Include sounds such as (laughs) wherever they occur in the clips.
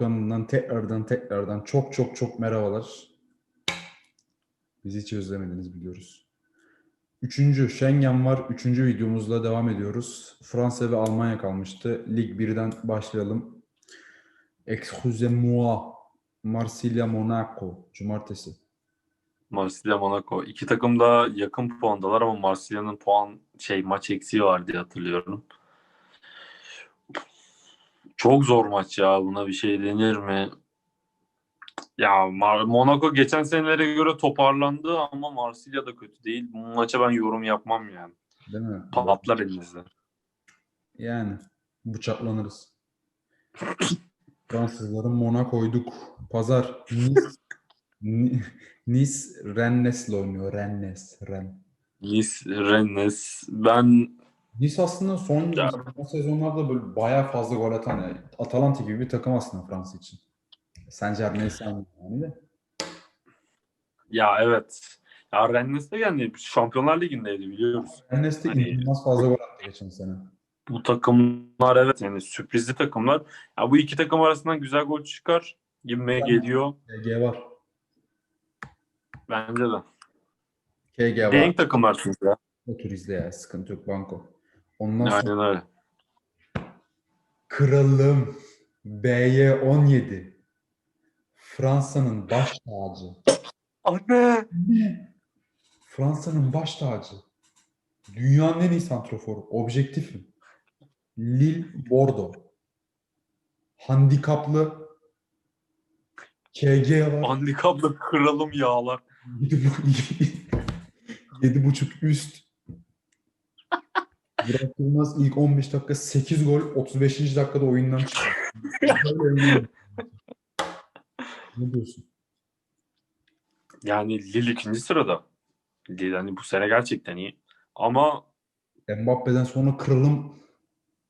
kanalından tekrardan tekrardan çok çok çok merhabalar. Bizi hiç özlemediniz biliyoruz. Üçüncü Schengen var. Üçüncü videomuzla devam ediyoruz. Fransa ve Almanya kalmıştı. Lig 1'den başlayalım. Excusez-moi. Marsilya Monaco. Cumartesi. Marsilya Monaco. İki takım da yakın puandalar ama Marsilya'nın puan şey maç eksiği var diye hatırlıyorum. Çok zor maç ya. Buna bir şey denir mi? Ya Monaco geçen senelere göre toparlandı ama Marsilya da kötü değil. Bu maça ben yorum yapmam yani. Değil mi? Patlar elinizde. Yani bıçaklanırız. Fransızların Monaco'yduk. Pazar. Nice. Ni- Nice Rennes'le oynuyor. Rennes. Ren. Nice, Rennes. Ben Nice aslında son, Ya. sezonlarda böyle bayağı fazla gol atan yani Atalanta gibi bir takım aslında Fransa için. Sence neyse yani de. ya evet. Ya Rennes de yani Şampiyonlar Ligi'ndeydi biliyoruz. Rennes de Hani- inanılmaz fazla gol attı geçen sene. Bu takımlar evet yani sürprizli takımlar. Ya bu iki takım arasından güzel gol çıkar gibime Tamam. geliyor. KG var. Bence de. KG var. Denk takımlar çünkü ya. Otur izle ya. Sıkıntı yok banko. Ondan sonra Aynen öyle. Kralım BY 17 Fransa'nın baş tacı. Anne! Fransa'nın baş tacı. Dünyanın en iyi santroforu. Objektifim. Lille Bordeaux. Handikaplı KG var. Handikapla kralım yağlar. Yedi, bu- (laughs) yedi buçuk üst. Burak Yılmaz ilk 15 dakika 8 gol 35. dakikada oyundan oynuyor. (laughs) ne diyorsun? Yani Lille ikinci sırada. Lille hani bu sene gerçekten iyi. Ama Mbappe'den sonra kralım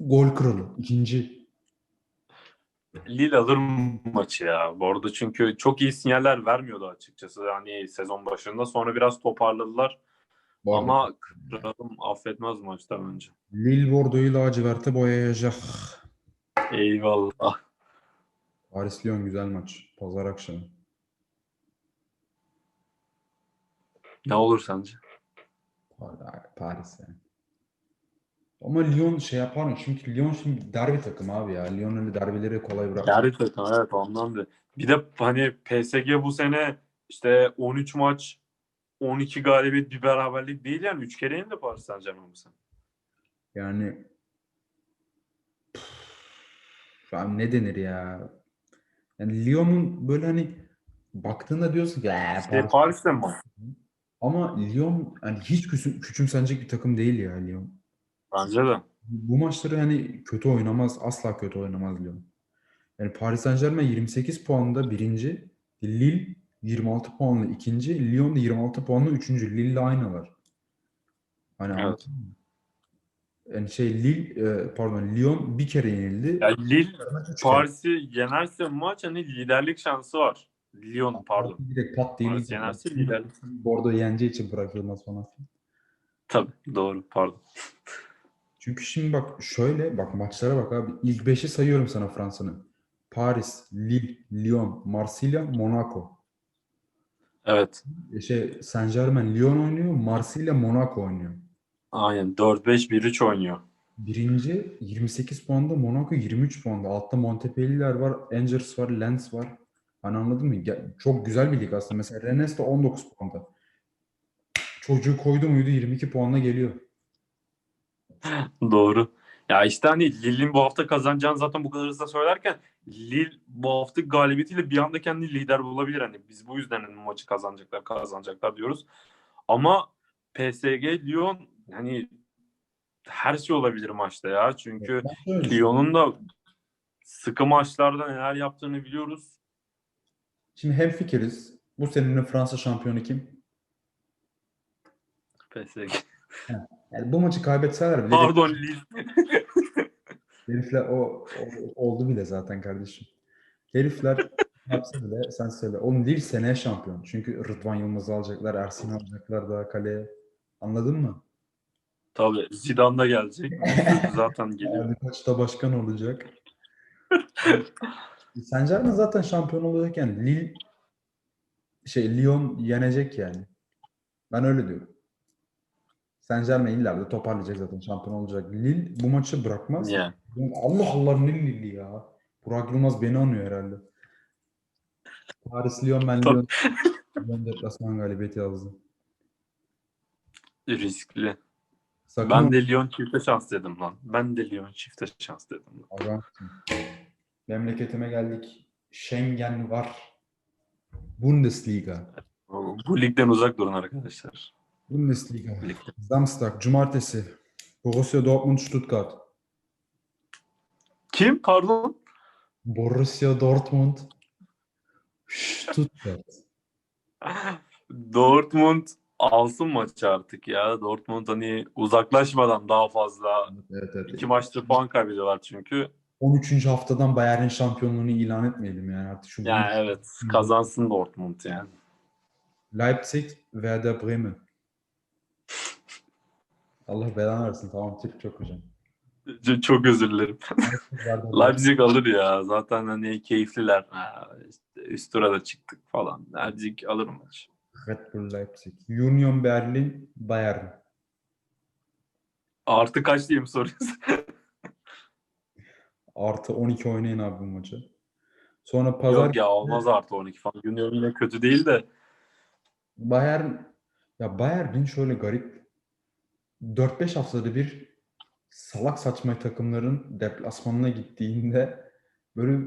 gol kralı. ikinci. Lille alır maçı ya. Bu arada çünkü çok iyi sinyaller vermiyordu açıkçası. Yani sezon başında sonra biraz toparladılar. Arada Ama kralım affetmez maçta bence. Lille Bordeaux'u laciverte boyayacak. Eyvallah. Paris Lyon güzel maç. Pazar akşamı. Ne olur sence? Pa- Paris yani. Ama Lyon şey yapar mı? Çünkü Lyon şimdi derbi takım abi ya. Lyon öyle derbileri kolay bırakmıyor. Gerçekten evet ondan da. Bir de hani PSG bu sene işte 13 maç 12 galibiyet bir beraberlik değil yani 3 kere yenildi Paris Saint Germain bu sene. Yani abi ne denir ya? Yani Lyon'un böyle hani baktığında diyorsun ki "Ee, İşte Paris." Paris'te mi? ama Lyon yani hiç küçüm, küçümsenecek bir takım değil ya Lyon. Bence de. Bu maçları hani kötü oynamaz. Asla kötü oynamaz Lyon. Yani Paris Saint-Germain 28 puanda birinci. Lille 26 puanla ikinci. Lyon da 26 puanla üçüncü. Lille'le aynılar. Hani Evet. Yani şey Lille, e, pardon Lyon bir kere yenildi. Ya Lille üç kere. Paris'i yenerse maç hani liderlik şansı var. Lyon pardon. Direkt pat değil. Paris yenerse liderlik. (laughs) Bordeaux yeneceği için bırakılmaz falan. Tabii doğru pardon. Çünkü şimdi bak şöyle bak maçlara bak abi. İlk 5'i sayıyorum sana Fransa'nın. Paris, Lille, Lyon, Marsilya, Monaco. Evet. E Şey Saint Germain, Lyon oynuyor. Marsilya, Monaco oynuyor. Aynen 4-5-1-3 oynuyor. Birinci 28 puanda, Monaco 23 puanda. Altta Montpellier'ler var, Angers var, Lens var. Hani anladın mı? Ya, çok güzel bir lig aslında. Mesela Rennes de 19 puanda. Çocuğu koydu muydu 22 puanla geliyor. (laughs) Doğru. Ya işte hani Lille'in bu hafta kazanacağını zaten bu kadar hızlı söylerken Lille bu hafta galibiyetiyle bir anda kendini lider bulabilir. Hani biz bu yüzden hani maçı kazanacaklar, kazanacaklar diyoruz. Ama PSG, Lyon hani her şey olabilir maçta ya. Çünkü. Lyon'un da sıkı maçlarda neler yaptığını biliyoruz. Şimdi hemfikiriz. Bu senenin Fransa şampiyonu kim? PSG. Yani bu maçı kaybetseler bile Pardon Lille. (laughs) herifler o, o- oldu bile zaten kardeşim. Herifler (laughs) yapsa bile sen söyle. Oğlum değil seneye şampiyon. Çünkü Rıdvan Yılmaz'ı alacaklar, Ersin alacaklar daha kaleye. Anladın mı? Tabii Zidane da gelecek. (laughs) Zaten geliyor. Yani kaçta başkan olacak. (laughs) Saint Germain zaten şampiyon olacakken Lille şey Lyon yenecek yani. Ben öyle diyorum. Saint Germain illerde toparlayacak zaten şampiyon olacak. Lille bu maçı bırakmaz. Yani. Allah Allah ne Lille'i ya. Burak Yılmaz beni anıyor herhalde. Paris Lyon ben. Lyon. Lyon deplasman galibiyeti yazdım. Riskli. Sakın Ben de Lyon çifte şans dedim lan. Ben de Lyon çifte şans dedim. lan. Memleketime geldik. Schengen var. Bundesliga. Bu ligden uzak durun arkadaşlar. Bundesliga. Samstag, Cumartesi. Borussia Dortmund, Stuttgart. Kim? Pardon? Borussia Dortmund, Stuttgart. (laughs) Dortmund alsın maçı artık ya. Dortmund hani uzaklaşmadan daha fazla Evet, evet. iki maçtır puan kaybediyorlar çünkü. 13. haftadan Bayern'in şampiyonluğunu ilan etmeyelim yani artık şu Yani evet kazansın Dortmund yani. Leipzig, Werder Bremen. Allah belanı versin. Tamam Türk çok hocam. Çok özür dilerim. (laughs) Leipzig alır ya. Zaten hani keyifliler. Ha, işte üst tura da çıktık falan. Leipzig alır maç. Red Bull Leipzig. Union Berlin, Bayern. Artı kaç diye mi soruyorsun? (laughs) Artı 12 oynayın abi bu maçı. Sonra pazar Yok ya olmaz artı 12 falan. Union yine kötü değil de. Bayern ya Bayern'in şöyle garip 4-5 haftada bir salak saçma takımların deplasmanına gittiğinde böyle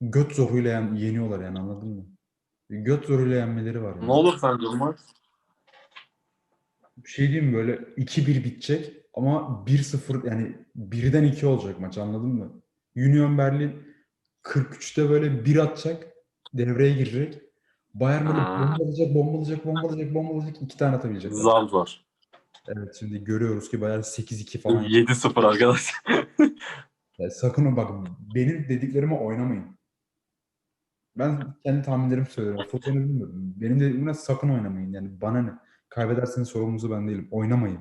göt zoruyla yen- yeniyorlar yani anladın mı? Göt zoruyla yenmeleri var yani. Ne olur sence bu maç? Bir şey diyeyim böyle 2-1 bitecek ama 1-0 yani 1'den 2 olacak maç anladın mı? Union Berlin 43'te böyle 1 atacak devreye girecek. Bayern böyle bombalayacak, bombalayacak, bombalayacak, bombalayacak. iki tane atabilecek. Zal zor. Evet şimdi görüyoruz ki Bayern 8-2 falan. 7-0 arkadaş. (laughs) Ya sakın o bak benim dediklerime oynamayın. Ben kendi tahminlerimi söylüyorum. Futbolu bilmiyorum. Benim dediğimle sakın oynamayın. Yani bana ne? Kaybederseniz sorumlusu ben değilim. Oynamayın.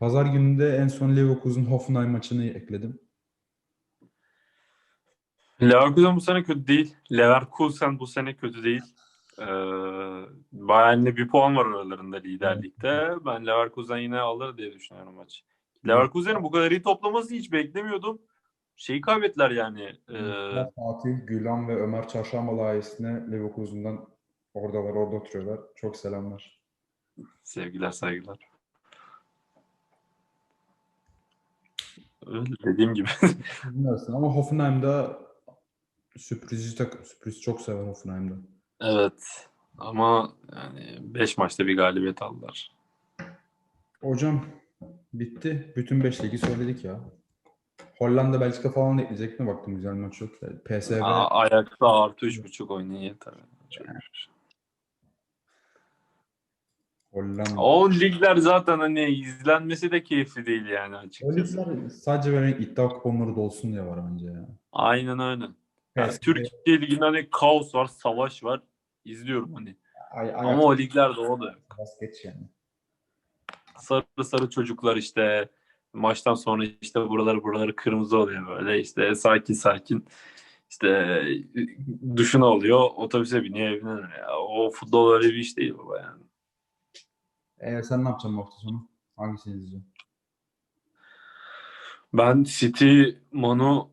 Pazar gününde en son Leverkusen Hoffenheim maçını ekledim. Leverkusen bu sene kötü değil. Leverkusen bu sene kötü değil. Ee, Bayern'le bir puan var aralarında liderlikte. Ben Leverkusen yine alır diye düşünüyorum maç. Leverkusen'in bu kadar iyi toplaması hiç beklemiyordum. Şeyi kaybettiler yani. Ee, Fatih, Gülan ve Ömer Çarşamba ailesine Leverkusen'dan oradalar, orada oturuyorlar. Çok selamlar. sevgiler saygılar. Öyle dediğim gibi. Bilmiyorsun ama Hoffenheim'da sürprizci takım. Sürpriz çok sever Hoffenheim'da. Evet. Ama yani 5 maçta bir galibiyet aldılar. Hocam bitti. Bütün 5 ligi söyledik ya. Hollanda, Belçika falan da ekleyecek mi? Baktım güzel maç yok. PSV Aa, ayakta artı 3.5 oynayın yeter. Çok Hollanda. O ligler zaten hani izlenmesi de keyifli değil yani O açıkçası. ligler sadece böyle iddia kuponları dolsun diye var bence ya. Aynen öyle. Yani Türkiye liginde hani kaos var, savaş var. İzliyorum hani. ay, Ama ayak o liglerde o da yok. basket yani. Sarı sarı çocuklar işte maçtan sonra işte buraları buraları kırmızı oluyor böyle işte sakin sakin işte duşunu alıyor otobüse biniyor evine. Ya, o futbol öyle bir iş değil baba yani. Ee, sen ne yapacaksın bu hafta sonu? Hangisini izleyeceksin? Ben City Manu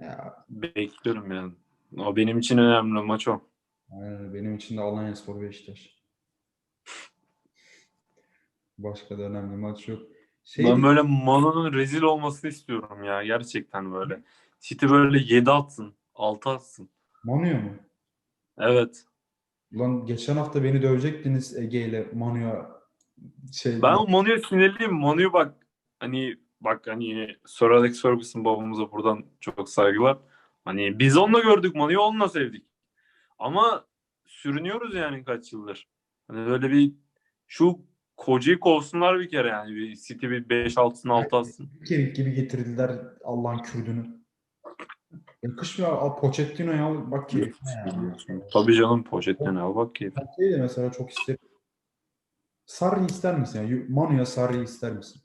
Ya, bekliyorum yani. O benim için önemli maç o. aynen, benim için de Alanya Spor Beşiktaş. Başka da önemli maç yok. Şey, Ben böyle Manu'nun rezil olmasını istiyorum ya gerçekten böyle. City böyle 7 atsın, 6 atsın. Manu'ya mu? Evet. Ulan geçen hafta beni dövecektiniz Ege ile Manu'ya şey Ben Manu'ya sinirliyim. Manu'yu bak hani bak hani Sir Alex Ferguson babamıza buradan çok saygılar. Hani biz onunla gördük Manu'yu onunla sevdik. Ama sürünüyoruz yani kaç yıldır. Hani böyle bir Şu kocayı kovsunlar bir kere yani. Bir City bir 5-6'sını 6 atsın. Kevik gibi getirdiler Allah'ın Kürdünü. Yakışmıyor. Al Pochettino ya bak ya. Tabii canım poşetten al bak ki. Ben şey de mesela çok isterim. Sarri ister misin? Yani Manu'ya Sarri ister misin?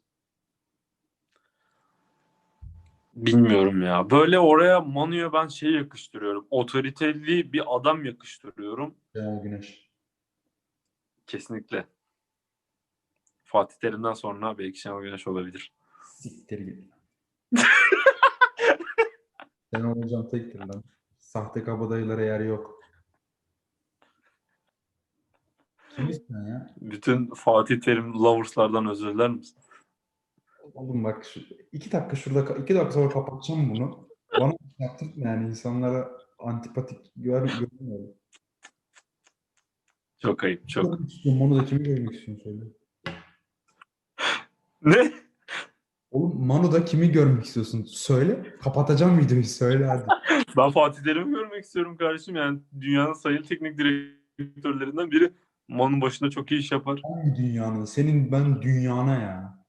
Bilmiyorum ya. Böyle oraya Manu'ya ben şey yakıştırıyorum. Otoriteli bir adam yakıştırıyorum. Şenol Güneş. Kesinlikle. Fatih Terim'den sonra belki Şenol Güneş olabilir. Siktir git. Şenol Hocam tektir lan. Sahte kabadayılara yer yok. Kim istiyorsun ya? Bütün Fatih Terim loverslardan özür diler misin? Oğlum bak şu, iki dakika şurada iki dakika sonra kapatacağım bunu. Bana yaptırtma yani insanlara antipatik gör, görmüyorum. Çok ayıp. Çok. Onu da kimi görmek istiyorsun söyle. (laughs) Ne? Oğlum Manu'da kimi görmek istiyorsun? Söyle. Kapatacağım videoyu söyle hadi. (laughs) Ben Fatih Terim'i görmek istiyorum kardeşim. Yani dünyanın sayılı teknik direktörlerinden biri. Manu başında çok iyi iş yapar. Hangi dünyanın? Senin ben dünyana ya.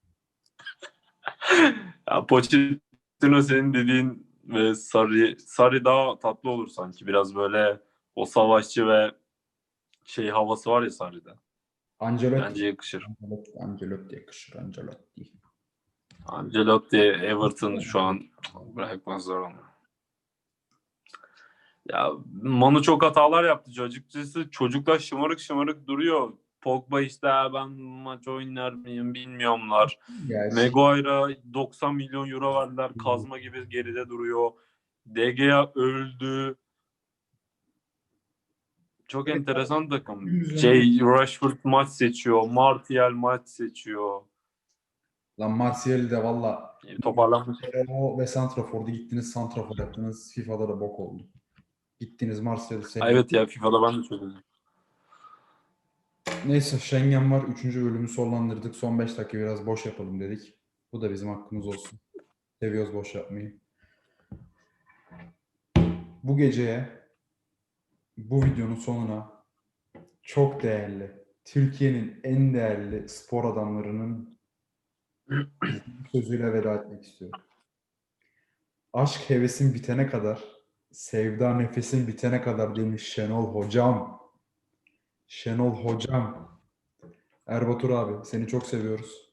Ya Pochettino senin dediğin ve Sarri, Sarri daha tatlı olur sanki. Biraz böyle o savaşçı ve şey havası var ya Sarri'de. Ancelotti. Bence yakışır. Ancelotti, Ancelotti yakışır. Ancelotti. Ancelotti, Everton şu an bırakmazlar onu. Ya Manu çok hatalar yaptı. Açıkçası çocuklar şımarık şımarık duruyor. Pogba işte "Ha, ben maç oynar mıyım bilmiyorlar. Ya, Maguire'a 90 milyon euro verdiler. Kazma gibi geride duruyor. De Gea öldü. Çok Evet, enteresan takım. Şey Rashford maç seçiyor. Martial maç seçiyor. Lan Martial'i de valla Toparlanmış. o ve Santrafor'da gittiniz Santrafor yaptınız. FIFA'da da bok oldu. Gittiniz Martial'i. Evet ya FIFA'da ben de söyledim. Neyse Schengen var. Üçüncü bölümü sonlandırdık. Son 5 dakika biraz boş yapalım dedik. Bu da bizim hakkımız olsun. Seviyoruz boş yapmayı. Bu geceye bu videonun sonuna çok değerli, Türkiye'nin en değerli spor adamlarının sözüyle veda etmek istiyorum. Aşk hevesin bitene kadar, sevda nefesin bitene kadar demiş Şenol Hocam. Şenol Hocam. Erbatur abi seni çok seviyoruz.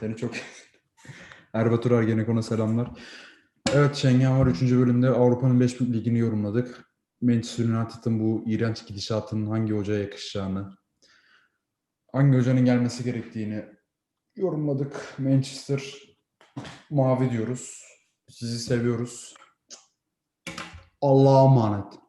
Seni çok (laughs) Erbatur Ergenekon'a selamlar. Evet Schengen var 3. bölümde Avrupa'nın 5 büyük ligini yorumladık. Manchester United'ın bu iğrenç gidişatının hangi hocaya yakışacağını, hangi hocanın gelmesi gerektiğini yorumladık. Manchester mavi diyoruz. Sizi seviyoruz. Allah'a emanet.